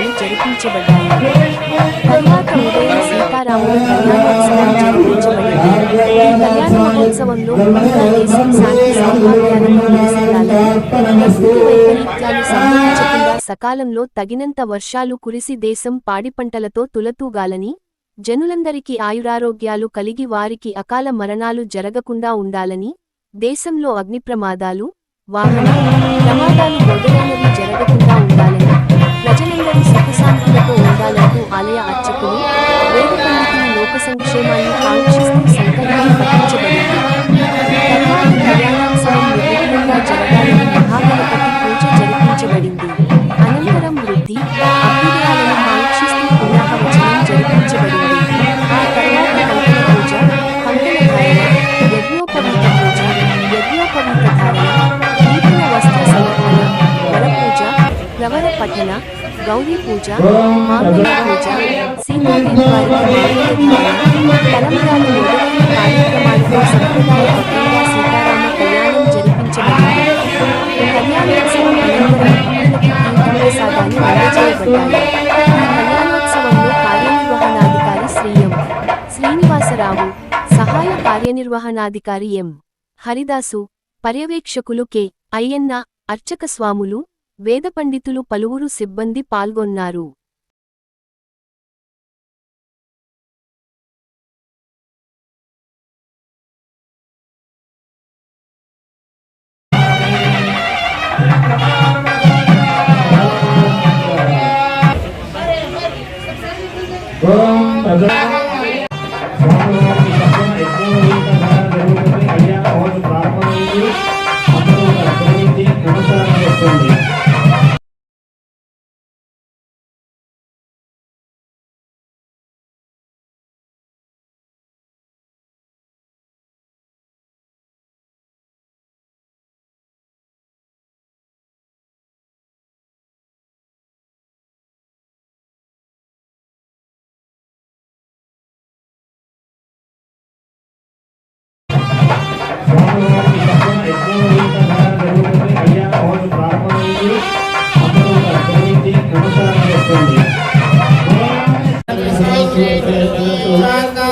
పూజాధికాలు జరిపించబడ్డాయి. ఉదయం సీతారాముల కళ్యాణోత్సవం జరిపించబడింది ఈ కళ్యాణ మహోత్సవంలో శాంతి ప్రకృతి వైపరీత్యాలు సంభవించకుండా సకాలంలో తగినంత వర్షాలు కురిసి దేశం పాడి పంటలతో తులతూగాలని జనులందరికీ ఆయురారోగ్యాలు కలిగి వారికి అకాల మరణాలు జరగకుండా ఉండాలని దేశంలో అగ్ని ప్రమాదాలు వాహన ప్రమాదాలు మొదలైనవి లోక సంక్షేమాన్ని కాంక్షిస్తూ సంకల్పం పట్టించబడింది తర్వాత జరగాలని మహాగణపతి పూజ జరిపించబడింది. అనంతరం వృద్ధి అభ్యుదయాలను కాంక్షిస్తూ పునఃవచనం జరిపించబడింది ఆ తర్వాత కంకణ పూజ కంకణ ధారణ యజ్ఞోపవీత పూజ యజ్ఞోపవీత ధారణ నూతన వస్త్ర సమర్పణ వరపూజ ప్రవర పఠన గౌరీ పూజ మాంగళ్య పూజ సీతాదేవి తలంబ్రాలు మొదలైన కార్యక్రమాలతో సీతారామ కళ్యాణం జరిపించబడింది. కళ్యాణోత్సవం అనంతరం తీర్థప్రసాదాలు అందజేయబడ్డాయి. కళ్యాణోత్సవంలో కార్యనిర్వహణాధికారి శ్రీ ఎం. శ్రీనివాసరావు సహాయ కార్యనిర్వహణాధికారి ఎం. హరిదాసు పర్యవేక్షకులు కె. అయ్యన్న అర్చక స్వాములు వేద పండితులు పలువురు సిబ్బంది పాల్గొన్నారు. ఓం